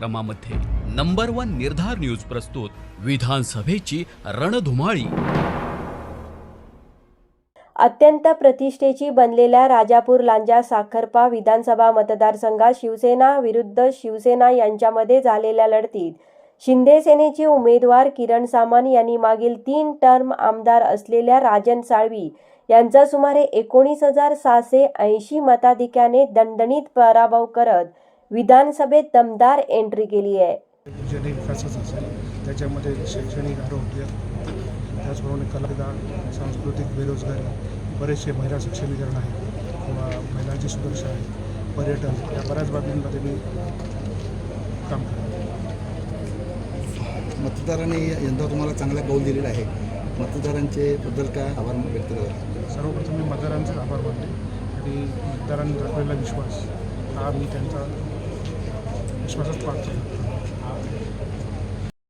कार्यक्रमामध्ये number one निर्धार news प्रस्तुत विधानसभेची रणधुमाळी. अत्यंत प्रतिष्ठेची बनलेल्या राजापूर लांजा साखरपा विधानसभा मतदारसंघात शिवसेना विरुद्ध शिवसेना यांच्यामध्ये झालेल्या लढतीत शिंदे सेनेचे उमेदवार किरण सामान यांनी मागील तीन टर्म आमदार असलेल्या राजन साळवी यांचा सुमारे एकोणीस हजार सहाशे ऐंशी मताधिक्याने दणदणीत पराभव करत विधानसभेत दमदार एंट्री केली आहे. जरी विकासच असेल त्याच्यामध्ये शैक्षणिक आरोग्य त्याचप्रमाणे कलाविदा सांस्कृतिक बेरोजगारी बरेचसे महिला सक्षमीकरण आहे किंवा महिलांची सुरक्षा आहे पर्यटन या बऱ्याच बाबींमध्ये मी काम करतो. मतदारांनी यंदा तुम्हाला चांगला कौल दिलेला आहे. मतदारांचे बद्दल काय आभार व्यक्त करा सर्वप्रथम मी मतदारांचेच आभार मानते. आणि मतदारांनी दाखवलेला विश्वास हा मी त्यांचा mesos quan